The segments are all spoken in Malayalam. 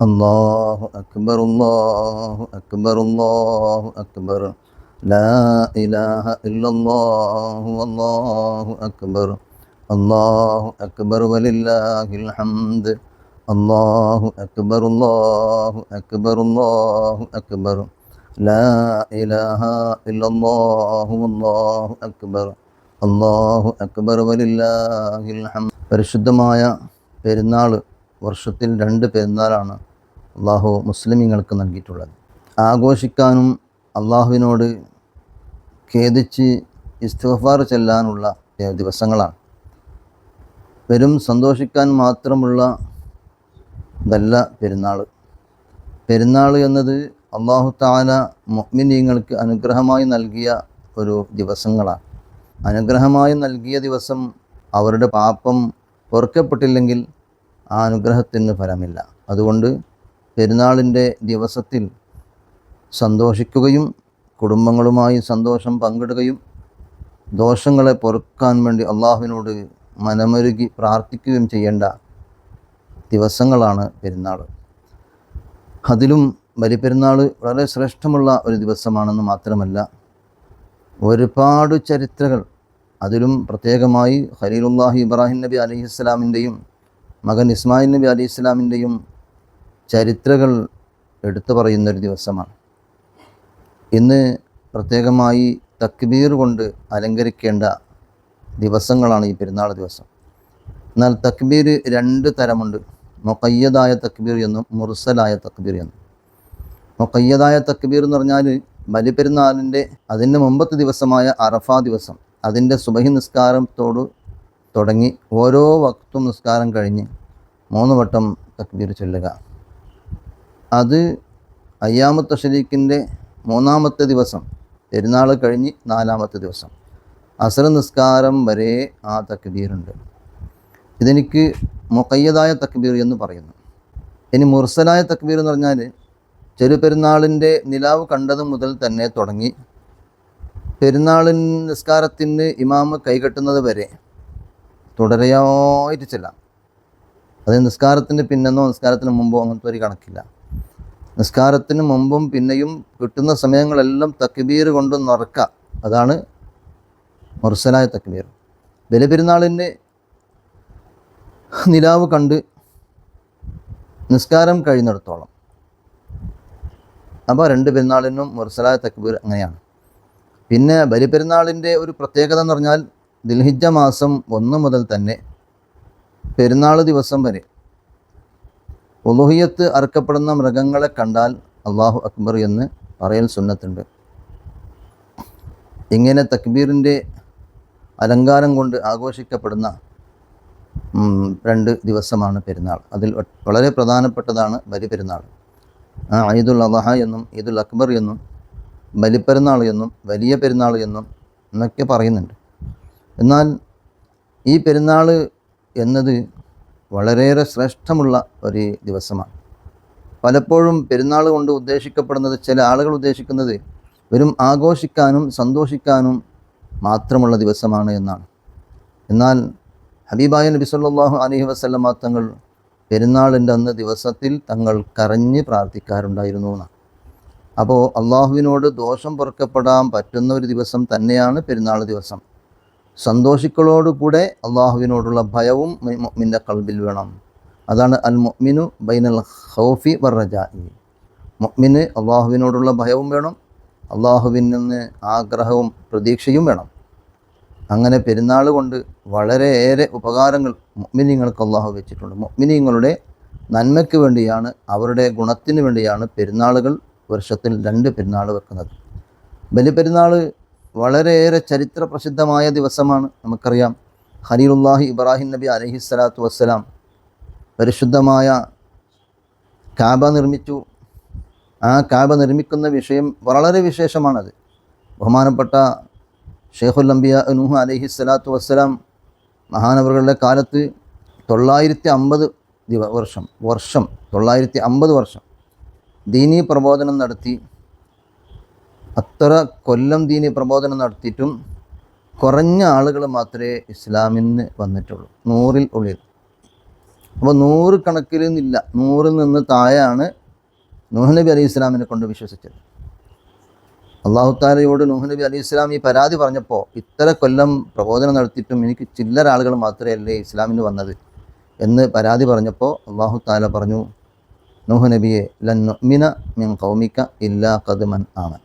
الله أكبر الله أكبر الله أكبر لا إله إلا الله والله أكبر الله أكبر ولله الحمد الله أكبر الله أكبر الله أكبر لا إله إلا الله والله أكبر അള്ളാഹു അക്ബർ വലില്ലാഹിൽ ഹംദ് പരിശുദ്ധമായ പെരുന്നാൾ വർഷത്തിൽ രണ്ട് പെരുന്നാളാണ് അള്ളാഹു മുസ്ലിമീങ്ങൾക്ക് നൽകിയിട്ടുള്ളത്. ആഘോഷിക്കാനും അള്ളാഹുവിനോട് ഖേദിച്ച് ഇസ്തഫാർ ചെല്ലാനുള്ള ദിവസങ്ങളാണ്. വെറും സന്തോഷിക്കാൻ മാത്രമുള്ള ഇതല്ല പെരുന്നാൾ പെരുന്നാൾ എന്നത് അള്ളാഹു താല മൊഹ്മിനീങ്ങൾക്ക് അനുഗ്രഹമായി നൽകിയ ഒരു ദിവസങ്ങളാണ്. അനുഗ്രഹമായി നൽകിയ ദിവസം അവരുടെ പാപം പൊറുക്കപ്പെട്ടില്ലെങ്കിൽ ആ അനുഗ്രഹത്തിന് ഫലമില്ല. അതുകൊണ്ട് പെരുന്നാളിന്റെ ദിവസത്തിൽ സന്തോഷിക്കുകയും കുടുംബങ്ങളുമായി സന്തോഷം പങ്കിടുകയും ദോഷങ്ങളെ പൊറുക്കാൻ വേണ്ടി അള്ളാഹുവിനോട് മനമൊരുകി പ്രാർത്ഥിക്കുകയും ചെയ്യേണ്ട ദിവസങ്ങളാണ് പെരുന്നാൾ. അതിലും ബലിപ്പെരുന്നാൾ വളരെ ശ്രേഷ്ഠമുള്ള ഒരു ദിവസമാണെന്ന് മാത്രമല്ല ഒരുപാട് ചരിത്രകൾ അതിലും പ്രത്യേകമായി ഖലീലുല്ലാഹി ഇബ്രാഹിം നബി അലൈഹി ഇസ്ലാമിന്റെയും മകൻ ഇസ്മായിൽ നബി അലൈഹി ഇസ്ലാമിന്റെയും ചരിത്രങ്ങൾ എടുത്തു പറയുന്നൊരു ദിവസമാണ്. ഇന്ന് പ്രത്യേകമായി തക്ബീർ കൊണ്ട് അലങ്കരിക്കേണ്ട ദിവസങ്ങളാണ് ഈ പെരുന്നാൾ ദിവസം. എന്നാൽ തക്ബീർ രണ്ട് തരമുണ്ട്. മൊക്കയ്യതായ തക്ബീർ എന്നും മുർസലായ തക്ബീർ എന്നും. മൊക്കയ്യതായ തക്ബീർ എന്ന് പറഞ്ഞാൽ ബലിപെരുന്നാളിന്റെ അതിന്റെ മുമ്പത്തെ ദിവസമായ അറഫ ദിവസം. അതിന്റെ സുബഹി നിസ്കാരത്തോട് തുടങ്ങി ഓരോ വക്തും നിസ്കാരം കഴിഞ്ഞ് മൂന്ന് വട്ടം തക്ബീർ ചൊല്ലുക. അത് അയ്യാമത്തെ ഷരീഖിന്റെ മൂന്നാമത്തെ ദിവസം. പെരുന്നാൾ കഴിഞ്ഞ് നാലാമത്തെ ദിവസം. അസർ നിസ്കാരം വരെ ആ തക്ബീറുണ്ട് ഇതെനിക്ക് മുക്കയ്യതായ തക്ബീർ എന്ന് പറയുന്നു. ഇനി മുർസലായ തക്ബീർ എന്ന് പറഞ്ഞാൽ ചെറുപെരുന്നാളിന്റെ നിലാവ് കണ്ടത് മുതൽ തന്നെ തുടങ്ങി. പെരുന്നാളിൻ നിസ്കാരത്തിന് ഇമാമ് കൈകെട്ടുന്നത് വരെ തുടരെയായിട്ട് ചെല്ലാം. അത് നിസ്കാരത്തിന്റെ പിന്നെന്നോ നിസ്കാരത്തിന് മുമ്പോ അങ്ങനത്തെ ഒരു കണക്കില്ല. നിസ്കാരത്തിന് മുമ്പും പിന്നെയും കിട്ടുന്ന സമയങ്ങളെല്ലാം തക്ബീർ കൊണ്ട് നിറക്കുക അതാണ് മുർസലായ തക്ബീർ. ബലിപെരുന്നാളിന് നിലാവ് കണ്ട് നിസ്കാരം കഴിയുന്നിടത്തോളം. അപ്പോൾ രണ്ട് പെരുന്നാളിനും മുർസലായ തക്ബീർ അങ്ങനെയാണ്. പിന്നെ ബലിപെരുന്നാളിന്റെ ഒരു പ്രത്യേകത എന്ന് പറഞ്ഞാൽ ദിൽഹിജ മാസം ഒന്ന് മുതൽ തന്നെ പെരുന്നാൾ ദിവസം വരെ ഉലുഹിയത്ത് അറുക്കപ്പെടുന്ന മൃഗങ്ങളെ കണ്ടാൽ അള്ളാഹു അക്ബർ എന്ന് പറയൽ സുന്നത്തുണ്ട്. ഇങ്ങനെ തക്ബീറിന്റെ അലങ്കാരം കൊണ്ട് ആഘോഷിക്കപ്പെടുന്ന രണ്ട് ദിവസമാണ് പെരുന്നാൾ. അതിൽ വളരെ പ്രധാനപ്പെട്ടതാണ് ബലിപെരുന്നാൾ. ഈദുൽ അലഹ എന്നും ഈദുൽ അക്ബർ എന്നും ബലിപ്പെരുന്നാൾ എന്നും വലിയ പെരുന്നാൾ എന്നും എന്നൊക്കെ പറയുന്നുണ്ട്. എന്നാൽ ഈ പെരുന്നാൾ എന്നത് വളരെയേറെ ശ്രേഷ്ഠമുള്ള ഒരു ദിവസമാണ്. പലപ്പോഴും പെരുന്നാൾ കൊണ്ട് ഉദ്ദേശിക്കപ്പെടുന്നത് ചില ആളുകൾ ഉദ്ദേശിക്കുന്നത് വെറും ആഘോഷിക്കാനും സന്തോഷിക്കാനും മാത്രമുള്ള ദിവസമാണ് എന്നാണ്. എന്നാൽ ഹബീബായ നബി സല്ലാഹു അലഹി വസല്ലമ തങ്ങൾ പെരുന്നാളിന്റെ അന്ന് ദിവസത്തിൽ തങ്ങൾ കരഞ്ഞ് പ്രാർത്ഥിക്കാറുണ്ടായിരുന്നു എന്നാണ്. അപ്പോൾ അള്ളാഹുവിനോട് ദോഷം പൊറുക്കപ്പെടാൻ പറ്റുന്ന ഒരു ദിവസം തന്നെയാണ് പെരുന്നാൾ ദിവസം. സന്തോഷിക്കളോടുകൂടെ അള്ളാഹുവിനോടുള്ള ഭയവും മുഅ്മിന്റെ കൽബിൽ വേണം. അതാണ് അൽ മുഅ്മിനു ബൈനൽ ഹൗഫി വർറജായി മുഅ്മിന് അള്ളാഹുവിനോടുള്ള ഭയവും വേണം അള്ളാഹുവിൽ നിന്ന് ആഗ്രഹവും പ്രതീക്ഷയും വേണം. അങ്ങനെ പെരുന്നാൾ കൊണ്ട് വളരെയേറെ ഉപകാരങ്ങൾ മുഅ്മിനീങ്ങൾക്ക് അള്ളാഹു വെച്ചിട്ടുണ്ട്. മുഅ്മിനീങ്ങളുടെ നന്മയ്ക്ക് വേണ്ടിയാണ് അവരുടെ ഗുണത്തിന് വേണ്ടിയാണ് പെരുന്നാളുകൾ വർഷത്തിൽ രണ്ട് പെരുന്നാൾ വെക്കുന്നത്. ബലിപെരുന്നാൾ വളരെയേറെ ചരിത്ര പ്രസിദ്ധമായ ദിവസമാണ് നമുക്കറിയാം. ഹലീലുല്ലാഹി ഇബ്രാഹിം നബി അലഹി സ്വലാത്തു വസ്സലാം പരിശുദ്ധമായ കാബ നിർമ്മിച്ചു. ആ കാബ നിർമ്മിക്കുന്ന വിഷയം വളരെ വിശേഷമാണത്. ബഹുമാനപ്പെട്ട ഷെയ്ഖുൽ അംബിയ നൂഹ് അലഹി സ്വലാത്തു വസ്സലാം മഹാനവറുകളുടെ കാലത്ത് തൊള്ളായിരത്തി അമ്പത് ദിവ വർഷം വർഷം തൊള്ളായിരത്തി അമ്പത് വർഷം ദീനീ പ്രബോധനം നടത്തി. അത്ര കൊല്ലം ദീനി പ്രബോധനം നടത്തിയിട്ടും കുറഞ്ഞ ആളുകൾ മാത്രമേ ഇസ്ലാമിന് വന്നിട്ടുള്ളൂ. നൂറിൽ ഉള്ളിൽ. അപ്പോൾ നൂറ് കണക്കിൽ നിന്നില്ല. നൂറിൽ നിന്ന് താഴെയാണ് നൂഹ് നബി അലൈഹി ഇസ്ലാമിനെ കൊണ്ട് വിശ്വസിച്ചത്. അള്ളാഹു താലയോട് നൂഹ് നബി അലൈഹി ഇസ്ലാം ഈ പരാതി പറഞ്ഞപ്പോൾ ഇത്ര കൊല്ലം പ്രബോധനം നടത്തിയിട്ടും എനിക്ക് ചില്ലറ ആളുകൾ മാത്രമേ അല്ലേ ഇസ്ലാമിന് വന്നത് എന്ന് പരാതി പറഞ്ഞപ്പോൾ അള്ളാഹു താല പറഞ്ഞു നൂഹ് നബിയെ ലൻ മിന മിൻ കൗമിക്ക ഇല്ലാ കത് മൻ ആമൻ.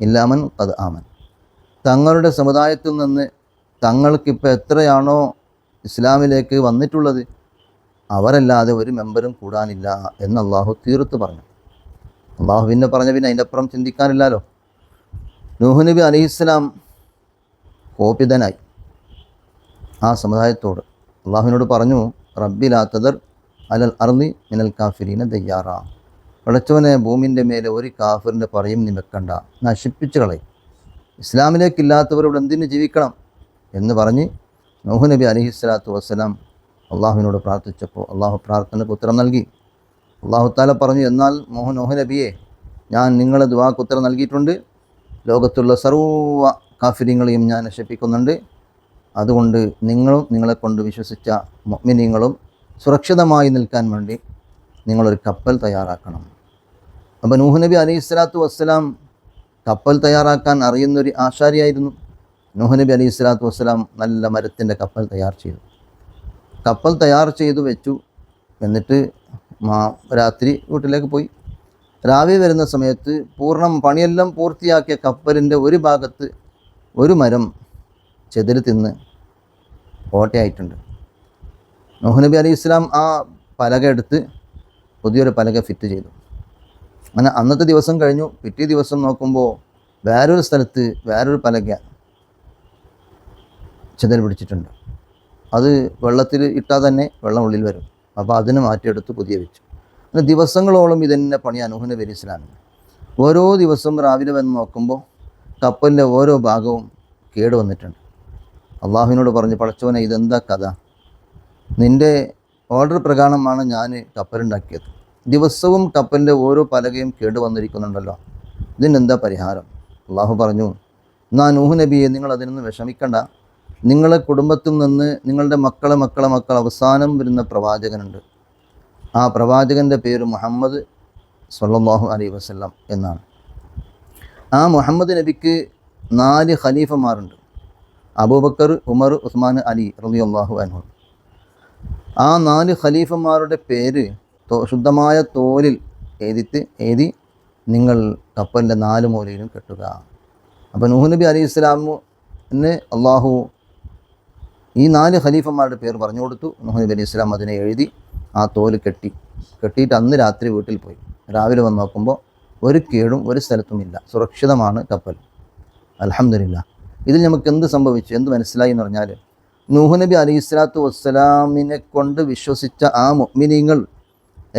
ഇല്ലാമൻ കത് ആമൻ. തങ്ങളുടെ സമുദായത്തിൽ നിന്ന് തങ്ങൾക്കിപ്പോൾ എത്രയാണോ ഇസ്ലാമിലേക്ക് വന്നിട്ടുള്ളത് അവരല്ലാതെ ഒരു മെമ്പറും കൂടാനില്ല എന്ന് അള്ളാഹു തീർത്ത് പറഞ്ഞു. അള്ളാഹു പിന്നെ പറഞ്ഞ പിന്നെ അതിന്റെ അപ്പുറം ചിന്തിക്കാനില്ലല്ലോ. നൂഹ് നബി അലൈഹിസ്സലാം കോപിതനായി ആ സമുദായത്തോട് അള്ളാഹുവിനോട് പറഞ്ഞു റബ്ബിലാത്തതർ അലൽ അർലി മിനൽ കാഫിരീന ദയ്യാറ. പടച്ചവനെ ഭൂമിന്റെ മേലെ ഒരു കാഫിറിന്റെ പറയും നീ വെക്കണ്ട. നശിപ്പിച്ചു കളയും. ഇസ്ലാമിലേക്കില്ലാത്തവരോട് എന്തിനു ജീവിക്കണം? എന്ന് പറഞ്ഞ് നോഹു നബി അലഹി സ്വലാത്തു വസ്സലാം അള്ളാഹുവിനോട് പ്രാർത്ഥിച്ചപ്പോൾ അള്ളാഹു പ്രാർത്ഥനയ്ക്ക് ഉത്തരം നൽകി. അള്ളാഹു താല പറഞ്ഞു എന്നാൽ മോഹൻ നോഹു നബിയെ ഞാൻ നിങ്ങളെ ദുവാക്ക് ഉത്തരം നൽകിയിട്ടുണ്ട്. ലോകത്തുള്ള സർവ കാഫിര്യങ്ങളെയും ഞാൻ നശിപ്പിക്കുന്നുണ്ട്. അതുകൊണ്ട് നിങ്ങളും നിങ്ങളെ കൊണ്ട് വിശ്വസിച്ച മൊമിനിങ്ങളും സുരക്ഷിതമായി നിൽക്കാൻ വേണ്ടി നിങ്ങളൊരു കപ്പൽ തയ്യാറാക്കണം. അപ്പോൾ നൂഹ് നബി അലൈഹി സ്വലാത്തു വസ്സലാം കപ്പൽ തയ്യാറാക്കാൻ അറിയുന്നൊരു ആശാരിയായിരുന്നു. നൂഹ് നബി അലൈഹി സ്വലാത്തു വസ്സലാം നല്ല മരത്തിന്റെ കപ്പൽ തയ്യാർ ചെയ്തു. കപ്പൽ തയ്യാർ ചെയ്തു വെച്ചു. എന്നിട്ട് മാ രാത്രി വീട്ടിലേക്ക് പോയി. രാവിലെ വരുന്ന സമയത്ത് പൂർണം പണിയെല്ലാം പൂർത്തിയാക്കിയ കപ്പലിന്റെ ഒരു ഭാഗത്ത് ഒരു മരം ചെതിരി തിന്ന് ഓട്ടയായിട്ടുണ്ട്. നൂഹ് നബി അലൈഹി ഇസ്ലാം ആ പലക എടുത്ത് പുതിയൊരു പലക ഫിറ്റ് ചെയ്തു. അങ്ങനെ അന്നത്തെ ദിവസം കഴിഞ്ഞു. പിറ്റേ ദിവസം നോക്കുമ്പോൾ വേറൊരു സ്ഥലത്ത് വേറൊരു പലക ചിതൽ പിടിച്ചിട്ടുണ്ട്. അത് വെള്ളത്തിൽ ഇട്ടാൽ തന്നെ വെള്ളം ഉള്ളിൽ വരും. അപ്പോൾ അതിനെ മാറ്റിയെടുത്ത് പുതിയ വെച്ചു. അങ്ങനെ ദിവസങ്ങളോളം ഇതന്നെ പണി അനുഹന വരിസിലാണ് ഓരോ ദിവസം രാവിലെ വന്ന് നോക്കുമ്പോൾ കപ്പലിന്റെ ഓരോ ഭാഗവും കേട് വന്നിട്ടുണ്ട്. അള്ളാഹുവിനോട് പറഞ്ഞു പഠിച്ചവനെ ഇതെന്താ കഥ? നിന്റെ ഓർഡർ പ്രകാരമാണ് ഞാൻ കപ്പലുണ്ടാക്കിയത്. ദിവസവും കപ്പലിന്റെ ഓരോ പലകയും കേട് വന്നിരിക്കുന്നുണ്ടല്ലോ. ഇതിനെന്താ പരിഹാരം? അള്ളാഹു പറഞ്ഞു എന്നാ നൂഹ് നബിയെ നിങ്ങൾ അതിനൊന്നും വിഷമിക്കണ്ട. നിങ്ങളെ കുടുംബത്തിൽ നിന്ന് നിങ്ങളുടെ മക്കളെ മക്കളെ മക്കൾ അവസാനം വരുന്ന പ്രവാചകനുണ്ട്. ആ പ്രവാചകന്റെ പേര് മുഹമ്മദ് സല്ലാഹു അലൈ വസല്ലം എന്നാണ്. ആ മുഹമ്മദ് നബിക്ക് നാല് ഖലീഫമാരുണ്ട്. അബൂബക്കർ ഉമർ ഉസ്മാൻ അലി റളിയല്ലാഹു അൻഹു. ആ നാല് ഖലീഫമാരുടെ പേര് ശുദ്ധമായ തോലിൽ എഴുതിത്ത് എഴുതി നിങ്ങൾ കപ്പലിന്റെ നാല് മൂലയിലും കെട്ടുക. അപ്പോൾ നൂഹ് നബി അലി ഇസ്ലാമിന് അള്ളാഹു ഈ നാല് ഖലീഫന്മാരുടെ പേര് പറഞ്ഞു കൊടുത്തു. നൂഹ് നബി അലി ഇസ്ലാം അതിനെ എഴുതി ആ തോൽ കെട്ടി. കെട്ടിയിട്ട് അന്ന് രാത്രി വീട്ടിൽ പോയി. രാവിലെ വന്ന് നോക്കുമ്പോൾ ഒരു കേടും ഒരു സ്ഥലത്തുമില്ല. സുരക്ഷിതമാണ് കപ്പൽ. അലഹമില്ല ഇതിൽ നമുക്ക് എന്ത് സംഭവിച്ചു? എന്ത് മനസ്സിലായി എന്ന് പറഞ്ഞാൽ നൂഹ് നബി അലി ഇസ്ലാത്തു വസ്സലാമിനെ കൊണ്ട് വിശ്വസിച്ച ആ മുഅ്മിനീങ്ങൾ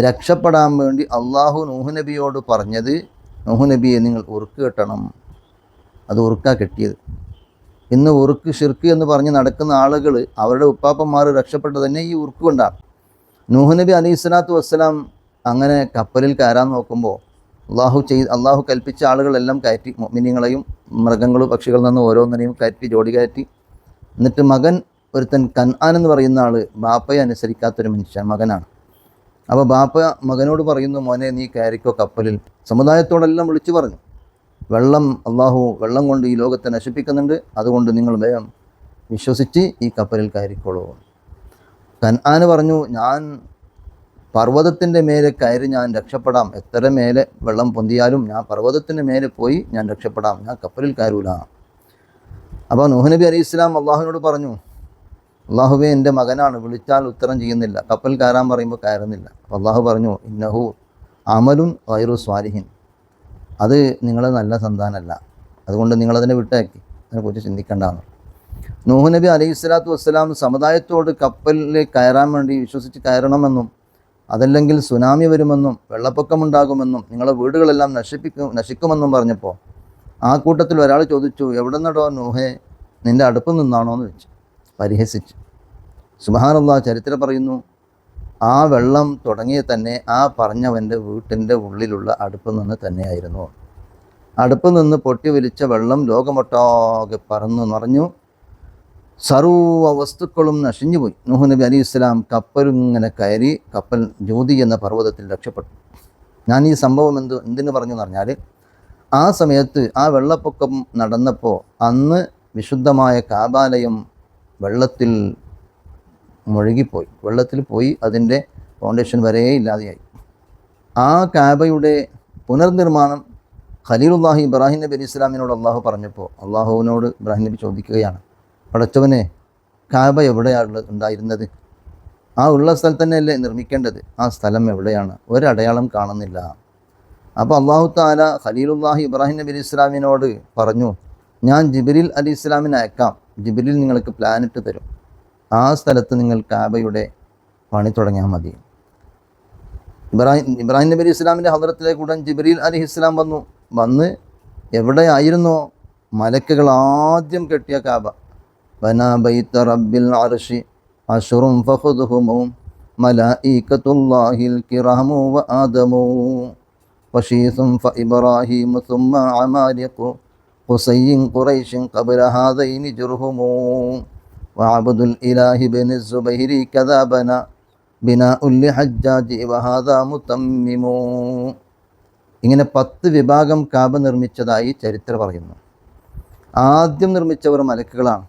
രക്ഷപ്പെടാൻ വേണ്ടി അള്ളാഹു നൂഹ് നബിയോട് പറഞ്ഞത് നൂഹ് നബിയെ നിങ്ങൾ ഉറുക്ക് കെട്ടണം. അത് ഉറുക്കാ കെട്ടിയത്. ഇന്ന് ഉറുക്ക് ഷിർക്ക് എന്ന് പറഞ്ഞ് നടക്കുന്ന ആളുകൾ അവരുടെ ഉപ്പാപ്പന്മാർ രക്ഷപ്പെട്ടത് തന്നെ ഈ ഉറുക്ക് കൊണ്ടാണ്. നൂഹ് നബി അലൈഹി സ്വലാത്തു വസ്സലാം അങ്ങനെ കപ്പലിൽ കയറാൻ നോക്കുമ്പോൾ അള്ളാഹു ചെയ്ത് അള്ളാഹു കൽപ്പിച്ച ആളുകളെല്ലാം കയറ്റി മിനിങ്ങളെയും മൃഗങ്ങളും പക്ഷികളിൽ നിന്ന് ഓരോന്നിനെയും കയറ്റി ജോഡി കയറ്റി. എന്നിട്ട് മകൻ ഒരുത്തൻ കൻആൻ എന്ന് പറയുന്ന ആൾ ബാപ്പയെ അനുസരിക്കാത്തൊരു മനുഷ്യൻ മകനാണ്. അപ്പോൾ ബാപ്പ മകനോട് പറയുന്നു മോനെ നീ കയറിക്കോ കപ്പലിൽ. സമുദായത്തോടെല്ലാം വിളിച്ചു പറഞ്ഞു. വെള്ളം അള്ളാഹു വെള്ളം കൊണ്ട് ഈ ലോകത്തെ നശിപ്പിക്കുന്നുണ്ട്. അതുകൊണ്ട് നിങ്ങൾ വേഗം വിശ്വസിച്ച് ഈ കപ്പലിൽ കയറിക്കോളൂ. കൻആന് പറഞ്ഞു ഞാൻ പർവതത്തിന്റെ മേലെ കയറി ഞാൻ രക്ഷപ്പെടാം. എത്ര മേലെ വെള്ളം പൊന്തിയാലും ഞാൻ പർവതത്തിന്റെ മേലെ പോയി ഞാൻ രക്ഷപ്പെടാം. ഞാൻ കപ്പലിൽ കയറൂല. അപ്പോൾ നൂഹ് നബി അലൈഹി ഇസ്ലാം അള്ളാഹുവിനോട് പറഞ്ഞു അള്ളാഹുബെ എന്റെ മകനാണ്. വിളിച്ചാൽ ഉത്തരം ചെയ്യുന്നില്ല. കപ്പൽ കയറാൻ പറയുമ്പോൾ കയറുന്നില്ല. അപ്പോൾ അള്ളാഹു പറഞ്ഞു ഇന്നഹു അമലുൻ വൈറു സ്വാലിഹിൻ. അത് നിങ്ങളെ നല്ല സന്താനമല്ല അതുകൊണ്ട് നിങ്ങളതിനെ വിട്ടേക്കി അതിനെക്കുറിച്ച് ചിന്തിക്കേണ്ടതാണ്. നൂഹ് നബി അലൈഹി സ്വലാത്തു വസ്സലാം സമുദായത്തോട് കപ്പലിൽ കയറാൻ വേണ്ടി വിശ്വസിച്ച് കയറണമെന്നും അതല്ലെങ്കിൽ സുനാമി വരുമെന്നും വെള്ളപ്പൊക്കമുണ്ടാകുമെന്നും നിങ്ങളെ വീടുകളെല്ലാം നശിപ്പിക്കും നശിക്കുമെന്നും പറഞ്ഞപ്പോൾ ആ കൂട്ടത്തിൽ ഒരാൾ ചോദിച്ചു എവിടെ നിന്നടോ നൂഹെ നിന്റെ അടുപ്പ് നിന്നാണോ എന്ന് വെച്ചു പരിഹസിച്ചു. സുബഹാനുള്ള ചരിത്രം പറയുന്നു ആ വെള്ളം തുടങ്ങിയ തന്നെ ആ പറഞ്ഞവന്റെ വീട്ടിന്റെ ഉള്ളിലുള്ള അടുപ്പിൽ നിന്ന് തന്നെയായിരുന്നു. അടുപ്പിൽ നിന്ന് പൊട്ടി വലിച്ച വെള്ളം ലോകമൊട്ടാകെ പറന്നു നിറഞ്ഞു. സർവ വസ്തുക്കളും നശിഞ്ഞുപോയി നൂഹ് നബി അലി ഇസ്ലാം കപ്പലിങ്ങനെ കയറി കപ്പൽ ജ്യോതി എന്ന പർവതത്തിൽ രക്ഷപ്പെട്ടു. ഞാൻ ഈ സംഭവം എന്ത് എന്തിനു പറഞ്ഞു എന്ന് പറഞ്ഞാൽ ആ സമയത്ത് ആ വെള്ളപ്പൊക്കം നടന്നപ്പോൾ അന്ന് വിശുദ്ധമായ കാബാലയം വെള്ളത്തിൽ മുഴുകിപ്പോയി. വെള്ളത്തിൽ പോയി അതിന്റെ ഫൗണ്ടേഷൻ വരെ ഇല്ലാതെയായി. ആ കാബയുടെ പുനർനിർമ്മാണം ഖലീലുല്ലാഹി ഇബ്രാഹിം നബി അലി ഇസ്ലാമിനോട് അള്ളാഹു പറഞ്ഞപ്പോൾ അള്ളാഹുവിനോട് ഇബ്രാഹിം നബി ചോദിക്കുകയാണ് പടച്ചവനെ കാബ എവിടെയാണ് ഉണ്ടായിരുന്നത്? ആ ഉള്ള സ്ഥലത്ത് തന്നെയല്ലേ നിർമ്മിക്കേണ്ടത്? ആ സ്ഥലം എവിടെയാണ്? ഒരടയാളം കാണുന്നില്ല. അപ്പോൾ അള്ളാഹു താല ഖലീലുല്ലാഹി ഇബ്രാഹിം നബി അലി ഇസ്ലാമിനോട് പറഞ്ഞു ഞാൻ ജിബിരിൽ അലി ഇസ്ലാമിനെ അയക്കാം. ജിബിലിൽ നിങ്ങൾക്ക് പ്ലാനറ്റ് തരും. ആ സ്ഥലത്ത് നിങ്ങൾ കാബയുടെ പണി തുടങ്ങിയാൽ മതി. ഇബ്രാഹിം ഇബ്രാഹിം നബി ഇസ്ലാമിന്റെ ഹദ്രത്തിലേക്ക് ഉടൻ ജിബ്രീൽ അലി ഇസ്ലാം വന്നു. വന്ന് എവിടെയായിരുന്നോ മലക്കുകൾ ആദ്യം കെട്ടിയ കാബ? ബനാ ബൈത്ത റബ്ബിൽ അർഷി വ ഫ قصي قريش قبل هذين جرهم وعبد الإله بن الزبير كذا بنا بناء لحجاج وهذا متمم ഇങ്ങനെ പത്ത് വിഭാഗം കാബ നിർമ്മിച്ചതായി ചരിത്രം പറയുന്നു ആദ്യം നിർമ്മിച്ചവർ മലക്കുകളാണ്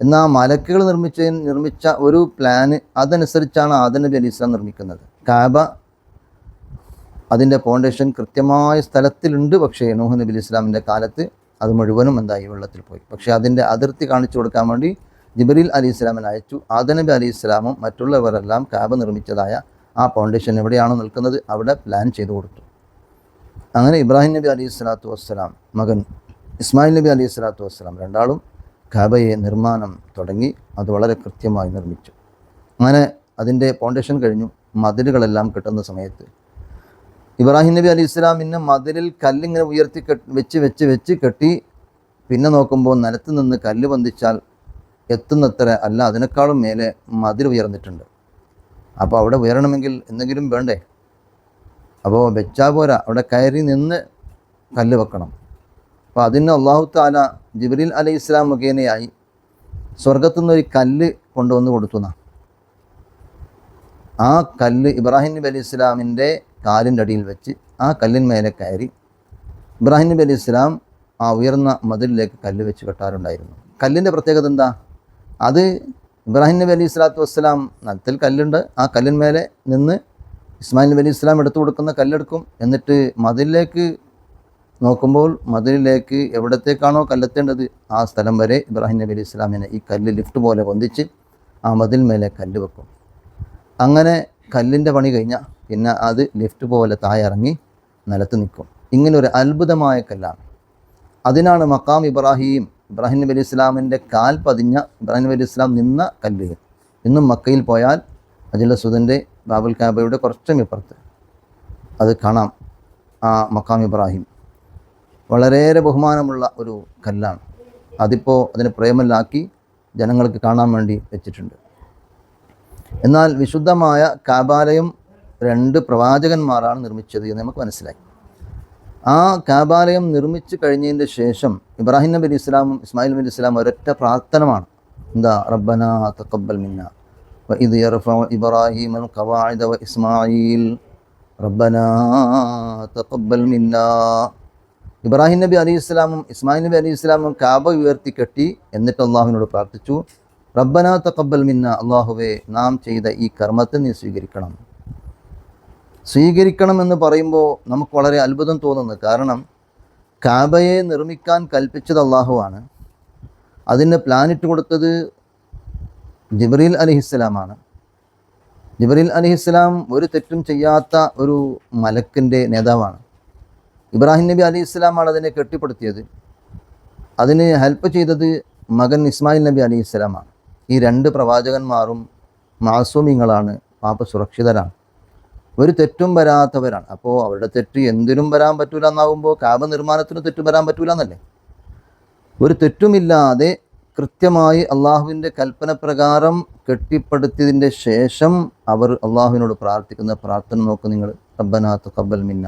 എന്നാൽ ആ മലക്കുകൾ നിർമ്മിച്ച നിർമ്മിച്ച ഒരു പ്ലാന് അതനുസരിച്ചാണ് ആദം നബി അലി ഇസ്ലാം നിർമ്മിക്കുന്നത് കാബ അതിൻ്റെ ഫൗണ്ടേഷൻ കൃത്യമായ സ്ഥലത്തിലുണ്ട് പക്ഷേ നൂഹ് നബി അലി ഇസ്ലാമിൻ്റെ കാലത്ത് അത് മുഴുവനും എന്തായി? വെള്ളത്തിൽ പോയി. പക്ഷേ അതിന്റെ അതിർത്തി കാണിച്ചു കൊടുക്കാൻ വേണ്ടി ജിബരീൽ അലി ഇസ്ലാമിനെ അയച്ചു. ആദനബി അലി ഇസ്ലാമും മറ്റുള്ളവരെല്ലാം കാബ നിർമ്മിച്ചതായ ആ ഫൗണ്ടേഷൻ എവിടെയാണോ നിൽക്കുന്നത്? അവിടെ പ്ലാൻ ചെയ്തു കൊടുത്തു. അങ്ങനെ ഇബ്രാഹിം നബി അലി സ്വലാത്തു വസ്സലാം മകൻ ഇസ്മായിൽ നബി അലി സ്വലാത്തു വസ്സലാം രണ്ടാളും ഖാബയെ നിർമ്മാണം തുടങ്ങി അത് വളരെ കൃത്യമായി നിർമ്മിച്ചു. അങ്ങനെ അതിന്റെ ഫൗണ്ടേഷൻ കഴിഞ്ഞു. മതിലുകളെല്ലാം കിട്ടുന്ന സമയത്ത് ഇബ്രാഹിം നബി അലി ഇസ്ലാമിന്റെ മതിലിൽ കല്ലിങ്ങനെ ഉയർത്തി വെച്ച് വെച്ച് വെച്ച് കെട്ടി പിന്നെ നോക്കുമ്പോൾ നിലത്ത് നിന്ന് കല്ല് പന്തിച്ചാൽ എത്തുന്നത്ര അല്ല അതിനേക്കാളും മേലെ മതിൽ ഉയർന്നിട്ടുണ്ട്. അപ്പോൾ അവിടെ ഉയരണമെങ്കിൽ എന്തെങ്കിലും വേണ്ടേ? അപ്പോൾ വെച്ചാൽ പോരാ അവിടെ കയറി നിന്ന് കല്ല് വെക്കണം. അപ്പോൾ അതിന് അള്ളാഹു താല ജിബ്രീൽ അലൈഹി ഇസ്ലാം മുഖേനയായി സ്വർഗത്തു നിന്നൊരു കല്ല് കൊണ്ടുവന്ന് കൊടുത്തു ആ കല്ല് ഇബ്രാഹിം നബി അലി ഇസ്ലാമിന്റെ കാലിന്റെ അടിയിൽ വെച്ച് ആ കല്ലിന്മേലെ കയറി ഇബ്രാഹിം നബി അലൈഹി ഇസ്ലാം ആ ഉയർന്ന മതിലിലേക്ക് കല്ല് വെച്ച് കെട്ടാറുണ്ടായിരുന്നു. കല്ലിന്റെ പ്രത്യേകത എന്താ? അത് ഇബ്രാഹിം നബി അലൈഹി സ്വലാത്തു വസ്സലാം നഗത്തിൽ കല്ലുണ്ട്. ആ കല്ലിന്മേലെ നിന്ന് ഇസ്മായിൽ നബി അലൈഹി ഇസ്ലാം എടുത്തു കൊടുക്കുന്ന കല്ലെടുക്കും. എന്നിട്ട് മതിലിലേക്ക് നോക്കുമ്പോൾ മതിലിലേക്ക് എവിടത്തേക്കാണോ കല്ലെത്തേണ്ടത്? ആ സ്ഥലം വരെ ഇബ്രാഹിം നബി അലൈഹി ഇസ്ലാമിനെ ഈ കല്ല് ലിഫ്റ്റ് പോലെ പൊന്തിച്ച് ആ മതിൽ മേലെ കല്ല് വെക്കും. അങ്ങനെ കല്ലിന്റെ പണി കഴിഞ്ഞാൽ പിന്നെ അത് ലിഫ്റ്റ് പോലെ താഴെയിറങ്ങി നിലത്ത് നിൽക്കും. ഇങ്ങനെ ഒരു അത്ഭുതമായ കല്ലാണ്. അതിനാണ് മക്കാം ഇബ്രാഹിം ഇബ്രാഹിം നബി അലി ഇസ്ലാമിന്റെ കാൽ പതിഞ്ഞ ഇബ്രാഹിം നബി അലി ഇസ്ലാം നിന്ന കല്ല്. ഇന്നും മക്കയിൽ പോയാൽ അജുല്ല സുദന്റെ ബാബുൽ കാബയുടെ കുറച്ചും ഇപ്പുറത്ത്. അത് കാണാം ആ മക്കാം ഇബ്രാഹിം. വളരെയേറെ ബഹുമാനമുള്ള ഒരു കല്ലാണ്. അതിപ്പോൾ അതിനെ പ്രേമലാക്കി ജനങ്ങൾക്ക് കാണാൻ വേണ്ടി വെച്ചിട്ടുണ്ട്. എന്നാൽ വിശുദ്ധമായ കാബാലയം രണ്ട് പ്രവാചകന്മാരാണ് നിർമ്മിച്ചത് എന്ന് നമുക്ക് മനസ്സിലായി. ആ കാബാലയം നിർമ്മിച്ചു കഴിഞ്ഞതിന്റെ ശേഷം ഇബ്രാഹിം നബി അലി ഇസ്ലാമും ഇസ്മായിൽ നബി ഇസ്ലാം ഒരൊറ്റ പ്രാർത്ഥനമാണ്. എന്താ? റബ്ബന തക്കബൽ മിന്ന. ഇത് ഇബ്രാഹിം ഖവാഇദ വ ഇസ്മായിൽ റബ്ബന തക്കബൽ മിന്ന. ഇബ്രാഹിം നബി അലി ഇസ്ലാമും ഇസ്മായിൽ നബി അലി ഇസ്ലാമും കാബ ഉയർത്തി കെട്ടി എന്നിട്ട് അള്ളാഹുവിനോട് പ്രാർത്ഥിച്ചു. റബ്ബന തക്കബൽ മിന്ന അള്ളാഹുവെ നാം ചെയ്ത ഈ കർമ്മത്തെ നീ സ്വീകരിക്കണം. സ്വീകരിക്കണം എന്ന് പറയുമ്പോൾ നമുക്ക് വളരെ അത്ഭുതം തോന്നുന്നു കാരണം കാബയെ നിർമ്മിക്കാൻ കൽപ്പിച്ചത് അള്ളാഹുവാണ് അതിന് പ്ലാനിട്ട് കൊടുത്തത് ജിബ്രീൽ അലിഹിസ്സലാമാണ് ജിബ്രീൽ അലിഹിസ്സലാം ഒരു തെറ്റും ചെയ്യാത്ത ഒരു മലക്കിന്റെ നേതാവാണ്. ഇബ്രാഹിം നബി അലി ഇസ്ലാമാണ് അതിനെ കെട്ടിപ്പടുത്തിയത്. അതിന് ഹെൽപ്പ് ചെയ്തത് മകൻ ഇസ്മായിൽ നബി അലി ഇസ്ലാമാണ് ഈ രണ്ട് പ്രവാചകന്മാരും മാസൂമിങ്ങളാണ് പാപ സുരക്ഷിതരാണ് ഒരു തെറ്റും വരാത്തവരാണ്. അപ്പോൾ അവരുടെ തെറ്റ് എന്തിനും വരാൻ പറ്റൂല എന്നാകുമ്പോൾ കാബ നിർമ്മാണത്തിന് തെറ്റും വരാൻ പറ്റൂല എന്നല്ലേ ഒരു തെറ്റുമില്ലാതെ കൃത്യമായി അള്ളാഹുവിന്റെ കൽപ്പന പ്രകാരം കെട്ടിപ്പടുത്തിയതിന്റെ ശേഷം അവർ അള്ളാഹുവിനോട് പ്രാർത്ഥിക്കുന്ന പ്രാർത്ഥന നോക്ക് നിങ്ങൾ. റബ്ബനാത്ത് കബ്ബൽ മിന്ന.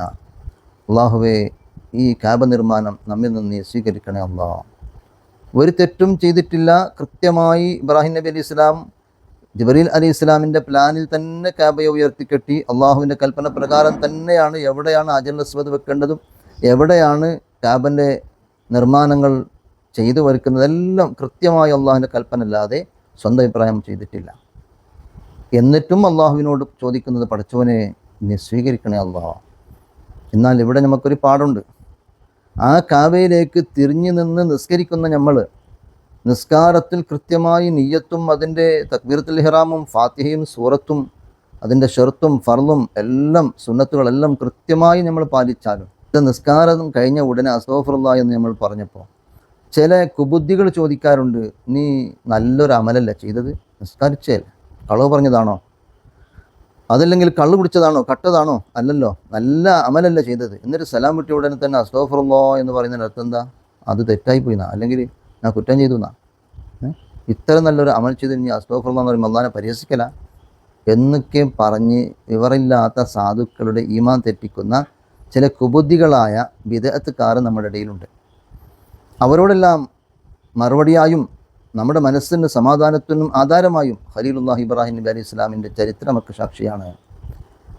അള്ളാഹുവേ ഈ കാബ നിർമ്മാണം നമ്മിൽ നിന്ന് സ്വീകരിക്കണേ അള്ളാഹ് ഒരു തെറ്റും ചെയ്തിട്ടില്ല. കൃത്യമായി ഇബ്രാഹിം നബി അലി ഇസ്ലാം ജിബറീൽ അലി ഇസ്ലാമിന്റെ പ്ലാനിൽ തന്നെ കാബയെ ഉയർത്തിക്കെട്ടി. അള്ളാഹുവിന്റെ കൽപ്പന പ്രകാരം തന്നെയാണ് എവിടെയാണ് അജൽ അസ്വദ് വെക്കേണ്ടതും എവിടെയാണ് കാബന്റെ നിർമ്മാണങ്ങൾ ചെയ്തു വരുക്കുന്നതെല്ലാം കൃത്യമായി അള്ളാഹുവിന്റെ കൽപ്പന അല്ലാതെ സ്വന്തം അഭിപ്രായം ചെയ്തിട്ടില്ല. എന്നിട്ടും അള്ളാഹുവിനോട് ചോദിക്കുന്നത് പഠിച്ചവനെ നീ സ്വീകരിക്കണേ അള്ളാഹ് എന്നാൽ ഇവിടെ നമുക്കൊരു പാടുണ്ട് ആ കാവയിലേക്ക് തിരിഞ്ഞു നിന്ന് നിസ്കരിക്കുന്ന നമ്മൾ നിസ്കാരത്തിൽ കൃത്യമായി നീയത്തും അതിന്റെ തക്ബീറത്തുൽ ഹിറാമും ഫാത്തിഹയും സൂറത്തും അതിന്റെ ഷെർത്തും ഫർളും എല്ലാം സുന്നത്തുകളെല്ലാം കൃത്യമായി നമ്മൾ പാലിച്ചാലും നിസ്കാരം കഴിഞ്ഞ ഉടനെ അസോഫറുള്ള എന്ന് നമ്മൾ പറഞ്ഞപ്പോൾ ചില കുബുദ്ധികൾ ചോദിക്കാറുണ്ട് നീ നല്ലൊരു അമലല്ല ചെയ്തത്? നിസ്കരിച്ചേ കളവ് പറഞ്ഞതാണോ? അതല്ലെങ്കിൽ കള്ളു കുടിച്ചതാണോ കട്ടതാണോ? അല്ലല്ലോ. നല്ല അമലല്ല ചെയ്തത്. എന്നിട്ട് സലാം കിട്ടിയ ഉടനെ തന്നെ അസ്തോഫറുള്ളോ എന്ന് പറയുന്നതിന്റെ അർത്ഥം എന്താ? അത് തെറ്റായി പോയിന്നാ. അല്ലെങ്കിൽ ഞാൻ കുറ്റം ചെയ്തു എന്നാ ഇത്ര നല്ലൊരു അമൽ ചെയ്ത് ഇനി അസ്തോഫറുള്ള എന്ന് പറയുമ്പോൾ അള്ളാനെ പരിഹസിക്കല. എന്നൊക്കെ പറഞ്ഞ് വിവറില്ലാത്ത സാധുക്കളുടെ ഈമാൻ തെറ്റിക്കുന്ന ചില കുബുദ്ധികളായ വിദഗ്ധക്കാർ നമ്മുടെ ഇടയിലുണ്ട്. അവരോടെല്ലാം മറുപടിയായും നമ്മുടെ മനസ്സിന് സമാധാനത്തിനും ആധാരമായും ഖലീലുല്ലാഹ് ഇബ്രാഹിം നബി അലി ഇസ്ലാമിന്റെ ചരിത്രമൊക്കെ സാക്ഷിയാണ്.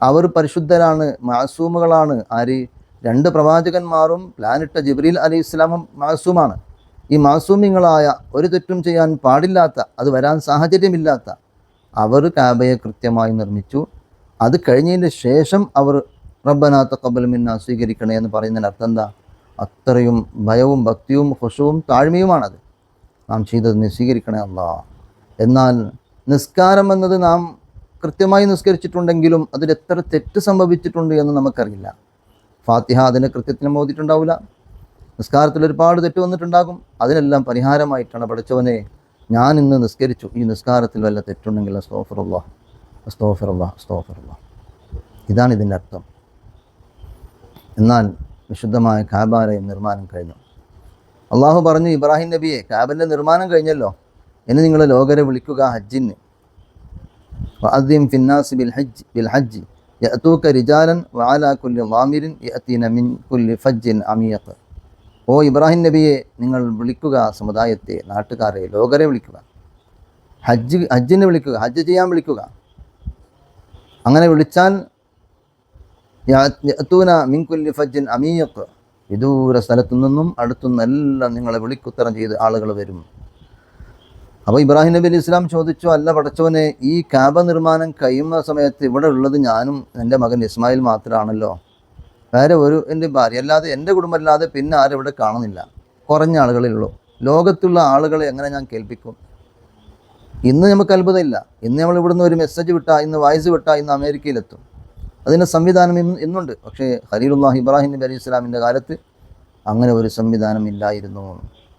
അവർ പരിശുദ്ധരാണ് മാസൂമുകളാണ്. ആര്? രണ്ട് പ്രവാചകന്മാരും പ്ലാനിട്ട ജിബ്രീൽ അലി ഇസ്ലാമും മാസൂമാണ്. ഈ മാസൂമിങ്ങളായ ഒരു തെറ്റും ചെയ്യാൻ പാടില്ലാത്ത അത് വരാൻ സാഹചര്യമില്ലാത്ത അവർ കാബയെ കൃത്യമായി നിർമ്മിച്ചു. അത് കഴിഞ്ഞതിന് ശേഷം അവർ റബ്ബനാത്ത തഖബ്ബൽ മിന്ന സ്വീകരിക്കണേ എന്ന് പറയുന്നതിന് അർത്ഥം എന്താ? അത്രയും ഭയവും ഭക്തിയും ഹുഷവും താഴ്മയുമാണത്. നാം ചെയ്തത് നീ സ്വീകരിക്കണേ അല്ലാ. എന്നാൽ നിസ്കാരം എന്നത് നാം കൃത്യമായി നിസ്കരിച്ചിട്ടുണ്ടെങ്കിലും അതിൽ എത്ര തെറ്റ് സംഭവിച്ചിട്ടുണ്ട് എന്ന് നമുക്കറിയില്ല. ഫാത്തിഹ അതിനെ കൃത്യത്തിന് മോദിയിട്ടുണ്ടാവില്ല നിസ്കാരത്തിൽ ഒരുപാട് തെറ്റ് വന്നിട്ടുണ്ടാകും. അതിനെല്ലാം പരിഹാരമായിട്ടാണ് പഠിച്ചവനെ ഞാൻ ഇന്ന് നിസ്കരിച്ചു. ഈ നിസ്കാരത്തിൽ വല്ല തെറ്റുണ്ടെങ്കിൽ അസ്തോഫറുള്ള അസ്തോഫറുള്ള അസ്തോഫറുള്ള ഇതാണ് ഇതിന്റെ അർത്ഥം. എന്നാൽ വിശുദ്ധമായ കാബാലയം നിർമ്മാണം കഴിഞ്ഞു. അള്ളാഹു പറഞ്ഞു ഇബ്രാഹിം നബിയെ കാബിന്റെ നിർമ്മാണം കഴിഞ്ഞല്ലോ. ഇനി നിങ്ങൾ ലോകരെ വിളിക്കുക ഹജ്ജിന്. ഫിന്നാസ് ബിൽ ഹജ്ജ് ബിൽ ഹജ്ജ്. റിജാലൻ യഅതീന മിൻ കുല്ലി ഫജ്ജിൻ അമീഖ് ഓ ഇബ്രാഹിം നബിയെ നിങ്ങൾ വിളിക്കുക സമുദായത്തെ നാട്ടുകാരെ ലോകരെ വിളിക്കുക. ഹജ്ജ് ഹജ്ജിന് വിളിക്കുക ഹജ്ജ് ചെയ്യാൻ വിളിക്കുക. അങ്ങനെ വിളിച്ചാൽ യഅതൂന മിൻ കുല്ലി ഫജ്ജിൻ അമീഖ് വിദൂര സ്ഥലത്തു നിന്നും അടുത്തുനിന്നെല്ലാം നിങ്ങളെ വിളിക്കുത്തരം ചെയ്ത് ആളുകൾ വരും. അപ്പോൾ ഇബ്രാഹിം നബി അലി ഇസ്ലാം ചോദിച്ചു അല്ല പടച്ചവനെ ഈ കാബ നിർമ്മാണം കഴിയുന്ന സമയത്ത് ഇവിടെ ഉള്ളത് ഞാനും എന്റെ മകൻ ഇസ്മായിൽ മാത്രമാണല്ലോ വേറെ ഒരു എന്റെ ഭാര്യ അല്ലാതെ എന്റെ കുടുംബമല്ലാതെ പിന്നെ ആരും ഇവിടെ കാണുന്നില്ല. കുറഞ്ഞ ആളുകളേ ഉള്ളൂ ലോകത്തുള്ള ആളുകളെ എങ്ങനെ ഞാൻ കേൾപ്പിക്കും? ഇന്ന് നമുക്ക് അത്ഭുതമില്ല. ഇന്ന് നമ്മൾ ഇവിടുന്ന് ഒരു മെസ്സേജ് വിട്ടാൽ ഇന്ന് വോയിസ് വിട്ടാൽ ഇന്ന് അമേരിക്കയിലെത്തും. അതിന് സംവിധാനം ഇന്ന് ഇന്നുണ്ട്. പക്ഷേ ഖലീലുല്ലാഹ് ഇബ്രാഹിം നബി അലൈഹി ഇസ്ലാമിന്റെ കാലത്ത് അങ്ങനെ ഒരു സംവിധാനം ഇല്ലായിരുന്നു.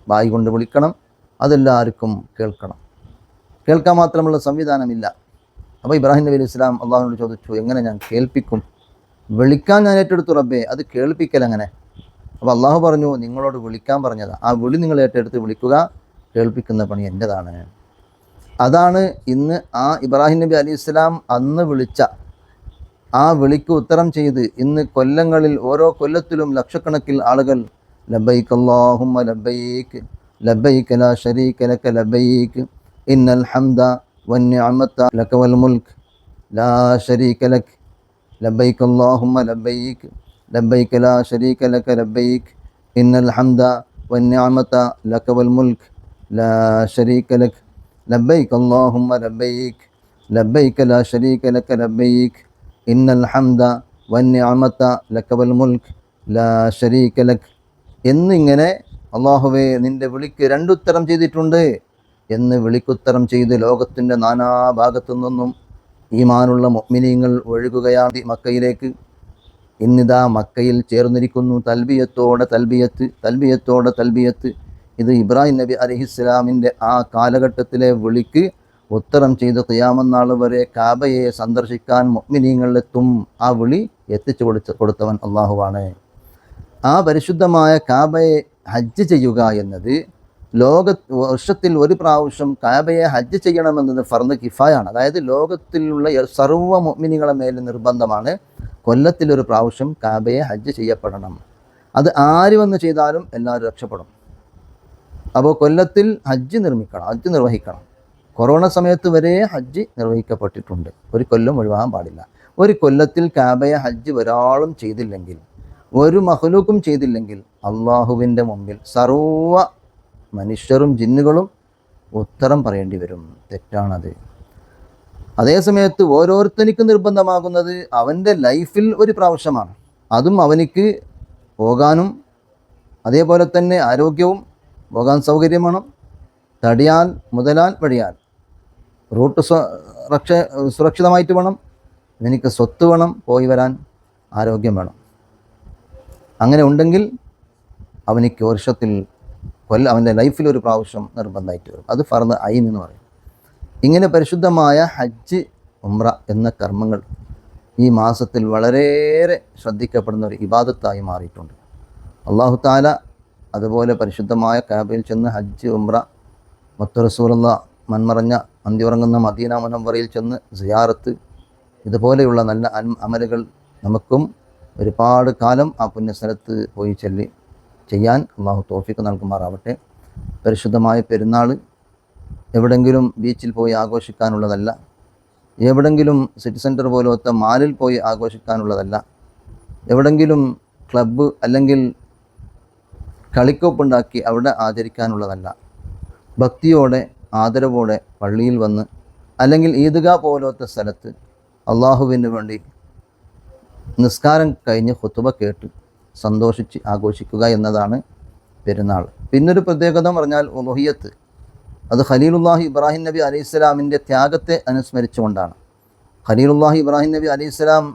ബായി കൊണ്ട് വിളിക്കണം അതെല്ലാവർക്കും കേൾക്കണം. കേൾക്കാൻ മാത്രമുള്ള സംവിധാനമില്ല. അപ്പോൾ ഇബ്രാഹിം നബി അലൈഹി ഇസ്ലാം അള്ളാഹുവിനോട് ചോദിച്ചു എങ്ങനെ ഞാൻ കേൾപ്പിക്കും? വിളിക്കാൻ ഞാൻ ഏറ്റെടുത്തു റബ്ബേ അത് കേൾപ്പിക്കൽ അങ്ങനെ അപ്പോൾ അള്ളാഹു പറഞ്ഞു നിങ്ങളോട് വിളിക്കാൻ പറഞ്ഞതാണ് ആ വിളി നിങ്ങൾ ഏറ്റെടുത്ത് വിളിക്കുക കേൾപ്പിക്കുന്ന പണി എന്റെതാണ്. അതാണ് ഇന്ന് ആ ഇബ്രാഹിം നബി അലി ഇസ്ലാം അന്ന് വിളിച്ച ആ വിളിക്ക് ഉത്തരം ചെയ്ത് ഇന്ന് കൊല്ലങ്ങളിൽ ഓരോ കൊല്ലത്തിലും ലക്ഷക്കണക്കിൽ ആളുകൾ ലബൈക്ക് അല്ലാഹുമ്മ ലബൈക്ക് ലബൈക്ക് ലാ ഷരീക ലക ലബൈക്ക് ഇന്നൽ ഹംദ വന്നിഅമത ലക വൽ മുൽക്ക് ലാ ഷരീക ലക് ലബൈക്ക് അല്ലാഹുമ്മ ലബൈക്ക് ലബൈക്ക് ലാ ഷരീക ലക ലബൈക്ക് ഇന്നൽ ഹംദ വന്നിഅമത ലക വൽ മുൽക്ക് ലാ ഷരീക ലക് ലബൈക്ക് അല്ലാഹുമ്മ ലബൈക്ക് ലബൈക്ക് ലാ ഷരീക ലക ലബൈക്ക് ഇന്നൽ ഹംദ വന്യമത്ത ലക്കവൽ മുൽക്ക് ലാ ഷരീക ലക്. എന്നിങ്ങനെ അള്ളാഹുവെ നിന്റെ വിളിക്ക് രണ്ടുത്തരം ചെയ്തിട്ടുണ്ട്. എന്ന് വിളിക്കുത്തരം ചെയ്ത് ലോകത്തിന്റെ നാനാഭാഗത്തു നിന്നും ഈമാനുള്ള മൊമിനിയങ്ങൾ ഒഴുകുകയാണ് മക്കയിലേക്ക്. ഇന്നിതാ മക്കയിൽ ചേർന്നിരിക്കുന്നു തൽബിയത്തോടെ തൽബിയത്ത് തൽബിയത്തോടെ തൽബിയത്ത്. ഇത് ഇബ്രാഹിം നബി അലഹിസ്ലാമിന്റെ ആ കാലഘട്ടത്തിലെ വിളിക്ക് ഉത്തരം ചെയ്ത് ഖിയാമന്നാൾ വരെ കാബയെ സന്ദർശിക്കാൻ മൊഗ്മിനീങ്ങളിലെത്തും ആ വിളി എത്തിച്ചു കൊടുത്ത കൊടുത്തവൻ അള്ളാഹുവാണ് ആ പരിശുദ്ധമായ കാബയെ ഹജ്ജ് ചെയ്യുക എന്നത് ലോക വർഷത്തിൽ ഒരു പ്രാവശ്യം കാബയെ ഹജ്ജ് ചെയ്യണമെന്നത് ഫർദ് കിഫായാണ്. അതായത് ലോകത്തിലുള്ള സർവ മൊഗ്മിനികളെ മേലെ നിർബന്ധമാണ് കൊല്ലത്തിലൊരു പ്രാവശ്യം കാബയെ ഹജ്ജ് ചെയ്യപ്പെടണം. അത് ആര് വന്ന് ചെയ്താലും എല്ലാവരും രക്ഷപ്പെടും. അപ്പോൾ കൊല്ലത്തിൽ ഹജ്ജ് നിർമ്മിക്കണം ഹജ്ജ് നിർവഹിക്കണം. കൊറോണ സമയത്ത് വരെ ഹജ്ജ് നിർവഹിക്കപ്പെട്ടിട്ടുണ്ട്. ഒരു കൊല്ലം ഒഴിവാകാൻ പാടില്ല. ഒരു കൊല്ലത്തിൽ കാബയെ ഹജ്ജ് ഒരാളും ചെയ്തില്ലെങ്കിൽ ഒരു മഹ്ലൂക്കും ചെയ്തില്ലെങ്കിൽ അള്ളാഹുവിന്റെ മുമ്പിൽ സർവ മനുഷ്യരും ജിന്നുകളും ഉത്തരം പറയേണ്ടി വരും. തെറ്റാണത്. അതേ സമയത്ത് ഓരോരുത്തനിക്കും നിർബന്ധമാകുന്നത് അവന്റെ ലൈഫിൽ ഒരു പ്രാവശ്യമാണ്. അതും അവനിക്ക് പോകാനും അതേപോലെ തന്നെ ആരോഗ്യവും പോകാൻ സൗകര്യമാണ്. തടിയാൽ മുതലാൽ വഴിയാൽ. റൂട്ട് സുരക്ഷ സുരക്ഷിതമായിട്ട് വേണം. എനിക്ക് സ്വത്ത് വേണം പോയി വരാൻ ആരോഗ്യം വേണം. അങ്ങനെ ഉണ്ടെങ്കിൽ അവനിക്ക് വർഷത്തിൽ കൊല്ല അവന്റെ ലൈഫിൽ ഒരു പ്രാവശ്യം നിർബന്ധമായിട്ട് വരും. അത് ഫർദ് ഐൻ എന്ന് പറയും. ഇങ്ങനെ പരിശുദ്ധമായ ഹജ്ജ് ഉംറ എന്ന കർമ്മങ്ങൾ ഈ മാസത്തിൽ വളരെയേറെ ശ്രദ്ധിക്കപ്പെടുന്ന ഒരു ഇബാദത്തായി മാറിയിട്ടുണ്ട്. അള്ളാഹു താല അതുപോലെ പരിശുദ്ധമായ കാബയിൽ ചെന്ന് ഹജ്ജ് ഉംറ മുത്തറസൂറുള്ള മൺമറഞ്ഞ അന്തിയുറങ്ങുന്ന മദീന മുനവറയിൽ ചെന്ന് സിയാറത്ത് ഇതുപോലെയുള്ള നല്ല അമലുകൾ നമുക്കും ഒരുപാട് കാലം ആ പുണ്യസ്ഥലത്ത് പോയി ചൊല്ലി ചെയ്യാൻ അള്ളാഹു തോഫിക്ക് നൽകുമാറാവട്ടെ. പരിശുദ്ധമായ പെരുന്നാൾ എവിടെങ്കിലും ബീച്ചിൽ പോയി ആഘോഷിക്കാനുള്ളതല്ല എവിടെങ്കിലും സിറ്റി സെന്റർ പോലത്തെ മാലിൽ പോയി ആഘോഷിക്കാനുള്ളതല്ല എവിടെങ്കിലും ക്ലബ്ബ് അല്ലെങ്കിൽ കളിക്കോപ്പുണ്ടാക്കി അവിടെ ആചരിക്കാനുള്ളതല്ല. ഭക്തിയോടെ ആദരവോടെ പള്ളിയിൽ വന്ന് അല്ലെങ്കിൽ ഈദ്ഗാ പോലത്തെ സ്ഥലത്ത് അള്ളാഹുവിന് വേണ്ടി നിസ്കാരം കഴിഞ്ഞ് ഹുത്തുബ കേട്ട് സന്തോഷിച്ച് ആഘോഷിക്കുക എന്നതാണ് പെരുന്നാൾ. പിന്നൊരു പ്രത്യേകത പറഞ്ഞാൽ ഉലുഹിയത്ത് അത് ഖലീലുല്ലാഹി ഇബ്രാഹിം നബി അലൈഹി സ്വലാമിന്റെ ത്യാഗത്തെ അനുസ്മരിച്ചുകൊണ്ടാണ്. ഖലീലുല്ലാഹി ഇബ്രാഹിം നബി അലൈഹി സ്വലാം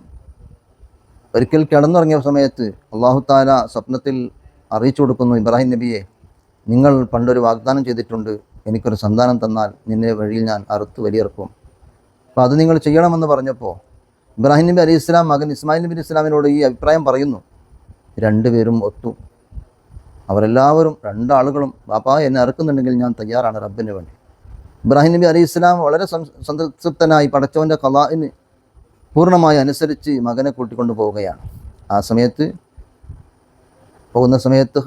ഒരിക്കൽ കിടന്നുറങ്ങിയ സമയത്ത് അള്ളാഹു താല സ്വപ്നത്തിൽ അറിയിച്ചു കൊടുക്കുന്നു ഇബ്രാഹിം നബിയെ നിങ്ങൾ പണ്ടൊരു വാഗ്ദാനം ചെയ്തിട്ടുണ്ട് എനിക്കൊരു സന്താനം തന്നാൽ നിന്നെ വഴിയിൽ ഞാൻ അറുത്ത് വലിയർക്കും. അപ്പോൾ അത് നിങ്ങൾ ചെയ്യണമെന്ന് പറഞ്ഞപ്പോൾ ഇബ്രാഹിം നബി അലി ഇസ്ലാം മകൻ ഇസ്മായിൽ നബി ഇസ്ലാമിനോട് ഈ അഭിപ്രായം പറയുന്നു. രണ്ടുപേരും ഒത്തു. അവരെല്ലാവരും രണ്ടാളുകളും ബാപ്പാ എന്നെ അറുക്കുന്നുണ്ടെങ്കിൽ ഞാൻ തയ്യാറാണ് റബ്ബിന് വേണ്ടി. ഇബ്രാഹിം നബി അലി ഇസ്ലാം വളരെ സംതൃപ്തനായി പടച്ചവന്റെ കലാഇന് പൂർണമായി അനുസരിച്ച് മകനെ കൂട്ടിക്കൊണ്ടു പോവുകയാണ്. ആ സമയത്ത് പോകുന്ന സമയത്ത്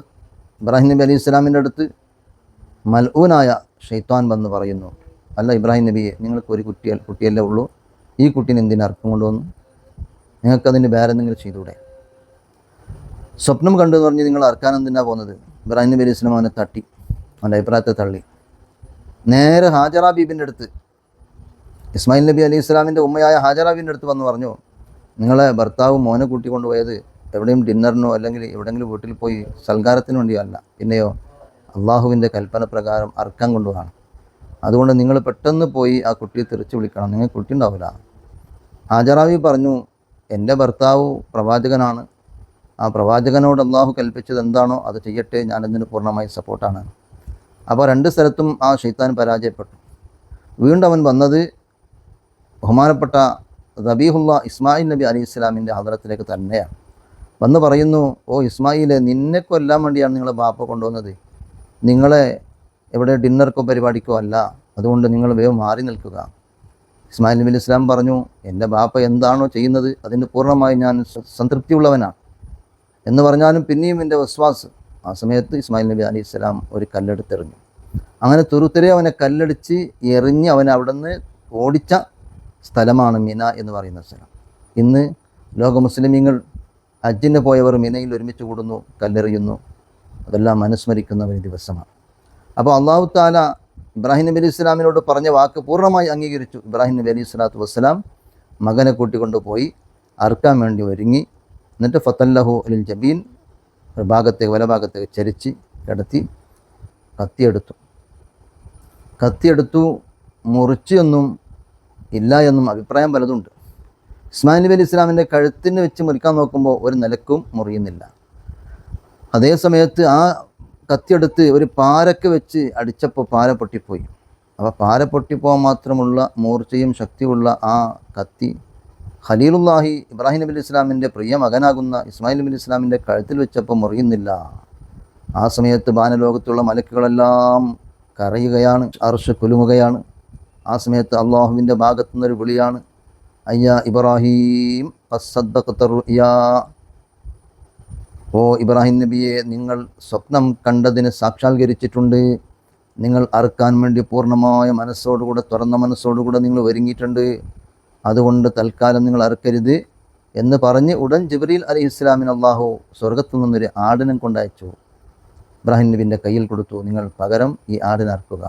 ഇബ്രാഹിം നബി അലി ഇസ്ലാമിന്റെ അടുത്ത് മൽഊനായ ഷെയ്ത്താൻ വന്ന് പറയുന്നു അല്ല ഇബ്രാഹിം നബിയെ നിങ്ങൾക്ക് ഒരു കുട്ടി കുട്ടിയല്ലേ ഉള്ളൂ? ഈ കുട്ടീനെ എന്തിനാ അർത്ഥം കൊണ്ടുവന്നു? നിങ്ങൾക്കതിന് വേറെ എന്തെങ്കിലും ചെയ്തൂടെ സ്വപ്നം കണ്ടു എന്ന് പറഞ്ഞ് നിങ്ങൾ അർക്കാൻ എന്തിനാ പോകുന്നത്? ഇബ്രാഹിം നബി അലൈഹി അവനെ തട്ടി അവന്റെ അഭിപ്രായത്തെ തള്ളി. നേരെ ഹാജറ ബീബിന്റെ അടുത്ത് ഇസ്മായിൽ നബി അലൈഹി ഇസ്ലാമിന്റെ ഉമ്മയായ ഹാജറ ബീബിന്റെ അടുത്ത് വന്ന് പറഞ്ഞു നിങ്ങളെ ഭർത്താവ് മോനെ കൂട്ടിക്കൊണ്ടുപോയത് എവിടെയും ഡിന്നറിനോ അല്ലെങ്കിൽ എവിടെയെങ്കിലും വീട്ടിൽ പോയി സൽക്കാരത്തിന് വേണ്ടിയോ അല്ല പിന്നെയോ അള്ളാഹുവിന്റെ കൽപ്പന പ്രകാരം അർക്കം കൊണ്ടുപോകണം അതുകൊണ്ട് നിങ്ങൾ പെട്ടെന്ന് പോയി ആ കുട്ടിയെ തിരിച്ചു വിളിക്കണം. നിങ്ങൾ കുട്ടി ഉണ്ടാവില്ല. ഹാജറാവി പറഞ്ഞു എന്റെ ഭർത്താവ് പ്രവാചകനാണ്. ആ പ്രവാചകനോട് അള്ളാഹു കൽപ്പിച്ചത് എന്താണോ അത് ചെയ്യട്ടെ. ഞാൻ ഞാനതിന് പൂർണമായി സപ്പോർട്ടാണ്. അപ്പോൾ രണ്ട് സ്ഥലത്തും ആ ഷെയ്ത്താൻ പരാജയപ്പെട്ടു. വീണ്ടും അവൻ വന്നത് ബഹുമാനപ്പെട്ട റബീഹുല്ല ഇസ്മായിൽ നബി അലി ഇസ്ലാമിന്റെ ആദരത്തിലേക്ക് തന്നെയാണ്. വന്ന് പറയുന്നു ഓ ഇസ്മായിലെ നിന്നെ കൊല്ലാൻ വേണ്ടിയാണ് നിങ്ങളെ ബാപ്പ കൊണ്ടുവന്നത്. നിങ്ങളെ എവിടെ ഡിന്നർക്കോ പരിപാടിക്കോ അല്ല. അതുകൊണ്ട് നിങ്ങൾ വേഗം മാറി നിൽക്കുക. ഇസ്മായിൽ നബി ഇസ്ലാം പറഞ്ഞു എന്റെ ബാപ്പ എന്താണോ ചെയ്യുന്നത് അതിന് പൂർണമായി ഞാൻ സംതൃപ്തിയുള്ളവനാണ്. എന്ന് പറഞ്ഞാലും പിന്നെയും എന്റെ വിശ്വാസ്. ആ സമയത്ത് ഇസ്മായിൽ നബി അലി ഇസ്ലാം ഒരു കല്ലെടുത്തെറിഞ്ഞു. അങ്ങനെ തുരുത്തരെ അവനെ കല്ലടിച്ച് എറിഞ്ഞ് അവൻ അവിടെ നിന്ന് ഓടിച്ച സ്ഥലമാണ് മിന എന്ന് പറയുന്ന സ്ഥലം. ഇന്ന് ലോക മുസ്ലിമീങ്ങൾ ഹജ്ജിന് പോയവർ മിനയിൽ ഒരുമിച്ച് കൂടുന്നു കല്ലെറിയുന്നു. അതെല്ലാം അനുസ്മരിക്കുന്ന ഒരു ദിവസമാണ്. അപ്പോൾ അള്ളാഹു താല ഇബ്രാഹിം നബി അലി ഇസ്ലാമിനോട് പറഞ്ഞ വാക്ക് പൂർണമായി അംഗീകരിച്ചു. ഇബ്രാഹിം നബി അലി സ്വലാത്തു വസ്സലാം മകനെ കൂട്ടിക്കൊണ്ട് പോയി അറുക്കാൻ വേണ്ടി ഒരുങ്ങി. എന്നിട്ട് ഫത്തല്ലഹു അലിൽ ജബീൻ ഒരു ഭാഗത്തേക്ക് വലഭാഗത്തേക്ക് ചരിച്ച് കിടത്തി കത്തിയെടുത്തു. കത്തിയെടുത്തു മുറിച്ച് എന്നും ഇല്ല എന്നും അഭിപ്രായം പലതുണ്ട്. ഇസ്മായിൽ നബി അലി ഇസ്ലാമിന്റെ കഴുത്തിന് വെച്ച് മുറിക്കാൻ നോക്കുമ്പോൾ ഒരു നിലക്കും മുറിയുന്നില്ല. അതേ സമയത്ത് ആ കത്തിയെടുത്ത് ഒരു പാരക്ക് വെച്ച് അടിച്ചപ്പോൾ പാര പൊട്ടിപ്പോയി അപ്പോൾ പാര പൊട്ടിപ്പോകാൻ മാത്രമുള്ള മൂർച്ചയും ശക്തിയുള്ള ആ കത്തി ഖലീലുല്ലാഹി ഇബ്രാഹിം നബി ഇസ്ലാമിന്റെ പ്രിയ മകനാകുന്ന ഇസ്മായിൽ നബി ഇസ്ലാമിന്റെ കഴുത്തിൽ വെച്ചപ്പോൾ മുറിയുന്നില്ല ആ സമയത്ത് ബാനലോകത്തുള്ള മലക്കുകളെല്ലാം കരയുകയാണ് അർഷ് കുലുങ്ങുകയാണ് ആ സമയത്ത് അള്ളാഹുവിന്റെ ഭാഗത്തുനിന്നൊരു വിളിയാണ് അയ്യ ഇബ്രാഹീം. ഓ ഇബ്രാഹിം നബിയെ നിങ്ങൾ സ്വപ്നം കണ്ടതിന് സാക്ഷാത്കരിച്ചിട്ടുണ്ട്. നിങ്ങൾ അറുക്കാൻ വേണ്ടി പൂർണമായ മനസ്സോടുകൂടെ തുറന്ന മനസ്സോടുകൂടെ നിങ്ങൾ ഒരുങ്ങിയിട്ടുണ്ട്. അതുകൊണ്ട് തൽക്കാലം നിങ്ങൾ അറുക്കരുത് എന്ന് പറഞ്ഞ് ഉടൻ ജിബ്രീൽ അലി ഇസ്ലാമിന് അള്ളാഹു സ്വർഗത്തു നിന്നൊരു ആടിനെ കൊണ്ടയച്ചു. ഇബ്രാഹിം നബിന്റെ കയ്യിൽ കൊടുത്തു നിങ്ങൾ പകരം ഈ ആടിനെ അറുക്കുക.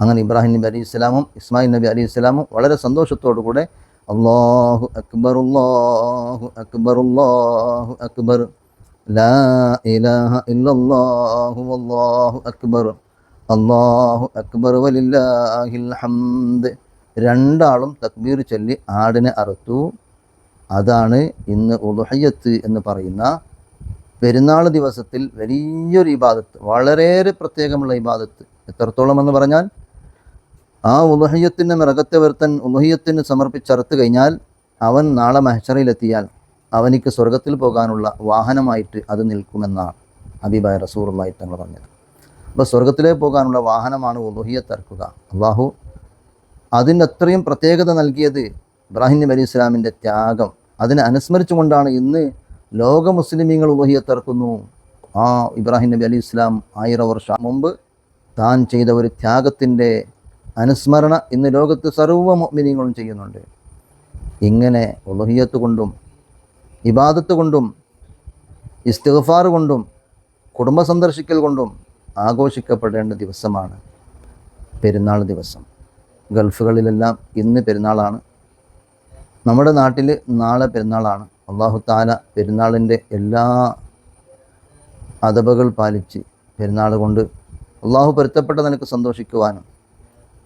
അങ്ങനെ ഇബ്രാഹിം നബി അലി ഇസ്ലാമും ഇസ്മായിൽ നബി അലി ഇസ്ലാമും വളരെ സന്തോഷത്തോടു കൂടെ അള്ളാഹു അക്ബർ അള്ളാഹു അക്ബർ അള്ളാഹു അക്ബർ. അക്ബർ. വലില്ലാഹിൽ രണ്ടാളും തക്ബീർ ചൊല്ലി ആടിനെ അറുത്തു. അതാണ് ഇന്ന് ഉദുഹയ്യത്ത് എന്ന് പറയുന്ന പെരുന്നാൾ ദിവസത്തിൽ വലിയൊരു ഇബാദത്ത് വളരെയേറെ പ്രത്യേകമുള്ള ഇബാദത്ത്. എത്രത്തോളം എന്ന് പറഞ്ഞാൽ ആ ഉദുഹയ്യത്തിന്റെ മൃഗത്തെ വരുത്തൻ ഉദുഹയ്യത്തിന് സമർപ്പിച്ചറുത്ത് കഴിഞ്ഞാൽ അവൻ നാളെ മഹച്ചറയിലെത്തിയാൽ അവനിക്ക് സ്വർഗത്തിൽ പോകാനുള്ള വാഹനമായിട്ട് അത് നിൽക്കുമെന്നാണ് ഹബീബായ റസൂറുള്ളായി തങ്ങൾ പറഞ്ഞത്. അപ്പോൾ സ്വർഗത്തിലേക്ക് പോകാനുള്ള വാഹനമാണ് ഉലുഹിയത്ത് തർക്കുക. അള്ളാഹു അതിന് അത്രയും പ്രത്യേകത നൽകിയത് ഇബ്രാഹിം നബി അലി ഇസ്ലാമിന്റെ ത്യാഗം. അതിനെ അനുസ്മരിച്ചുകൊണ്ടാണ് ഇന്ന് ലോക മുസ്ലിമീങ്ങൾ ഉലുഹിയ തർക്കുന്നു. ആ ഇബ്രാഹിം നബി അലി ഇസ്ലാം ആയിരം വർഷം മുമ്പ് താൻ ചെയ്ത ഒരു ത്യാഗത്തിന്റെ അനുസ്മരണ ഇന്ന് ലോകത്ത് സർവ മുഅ്മിനീങ്ങളും ചെയ്യുന്നുണ്ട്. ഇങ്ങനെ ഉലുഹിയത്ത് കൊണ്ടും ഇബാദത്ത് കൊണ്ടും ഇസ്തിഗ്ഫാർ കൊണ്ടും കുടുംബ സന്ദർശിക്കൽ കൊണ്ടും ആഘോഷിക്കപ്പെടേണ്ട ദിവസമാണ് പെരുന്നാൾ ദിവസം. ഗൾഫുകളിലെല്ലാം ഇന്ന് പെരുന്നാളാണ്. നമ്മുടെ നാട്ടിൽ നാളെ പെരുന്നാളാണ്. അള്ളാഹു താല പെരുന്നാളിന്റെ എല്ലാ അതബകൾ പാലിച്ച് പെരുന്നാൾ കൊണ്ട് അള്ളാഹു പൊരുത്തപ്പെട്ട നിനക്ക് സന്തോഷിക്കുവാനും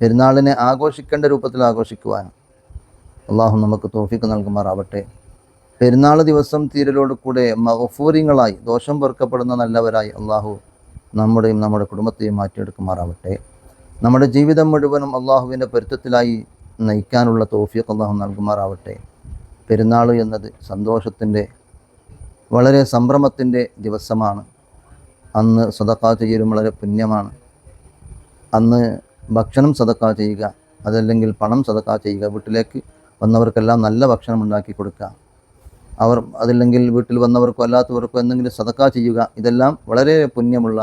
പെരുന്നാളിനെ ആഘോഷിക്കേണ്ട രൂപത്തിൽ ആഘോഷിക്കുവാനും അള്ളാഹു നമുക്ക് തോഫിക്ക് നൽകുമാറാവട്ടെ. പെരുന്നാൾ ദിവസം തീരലോട് കൂടെ മഹഫൂരിങ്ങളായി ദോഷം പൊറുക്കപ്പെടുന്ന നല്ലവരായി അള്ളാഹു നമ്മുടെയും നമ്മുടെ കുടുംബത്തെയും മാറ്റിയെടുക്കുമാറാവട്ടെ. നമ്മുടെ ജീവിതം മുഴുവനും അള്ളാഹുവിന്റെ പൊരുത്തത്തിലായി നയിക്കാനുള്ള തോഫിയൊക്കെ അള്ളാഹു നൽകുമാറാവട്ടെ. പെരുന്നാൾ എന്നത് സന്തോഷത്തിന്റെ വളരെ സംഭ്രമത്തിന്റെ ദിവസമാണ്. അന്ന് സദക്കാ ചെയ്യലും വളരെ പുണ്യമാണ്. അന്ന് ഭക്ഷണം സദക്കാ ചെയ്യുക അതല്ലെങ്കിൽ പണം സദക്കാ ചെയ്യുക വീട്ടിലേക്ക് വന്നവർക്കെല്ലാം നല്ല ഭക്ഷണം ഉണ്ടാക്കി കൊടുക്കുക. അവർ അതില്ലെങ്കിൽ വീട്ടിൽ വന്നവർക്കോ അല്ലാത്തവർക്കോ എന്തെങ്കിലും സദക്ക ചെയ്യുക ഇതെല്ലാം വളരെ പുണ്യമുള്ള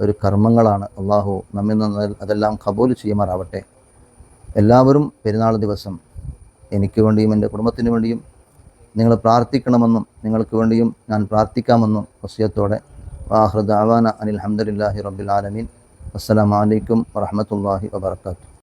ഒരു കർമ്മങ്ങളാണ്. അള്ളാഹു നമ്മിൽ നിന്ന് അതെല്ലാം കബൂൽ ചെയ്യുമാറാവട്ടെ. എല്ലാവരും പെരുന്നാൾ ദിവസം എനിക്ക് വേണ്ടിയും എന്റെ കുടുംബത്തിന് വേണ്ടിയും നിങ്ങൾ പ്രാർത്ഥിക്കണമെന്നും നിങ്ങൾക്ക് വേണ്ടിയും ഞാൻ പ്രാർത്ഥിക്കാമെന്നും വസ്യത്തോടെ. വാഹൃദ് ആവാന അനിൽ ഹംദലില്ലാഹി റബ്ബിൽ ആലമീൻ. അസ്സലാമലൈക്കും വറഹമത്തല്ലാഹി വബർക്കാത്തു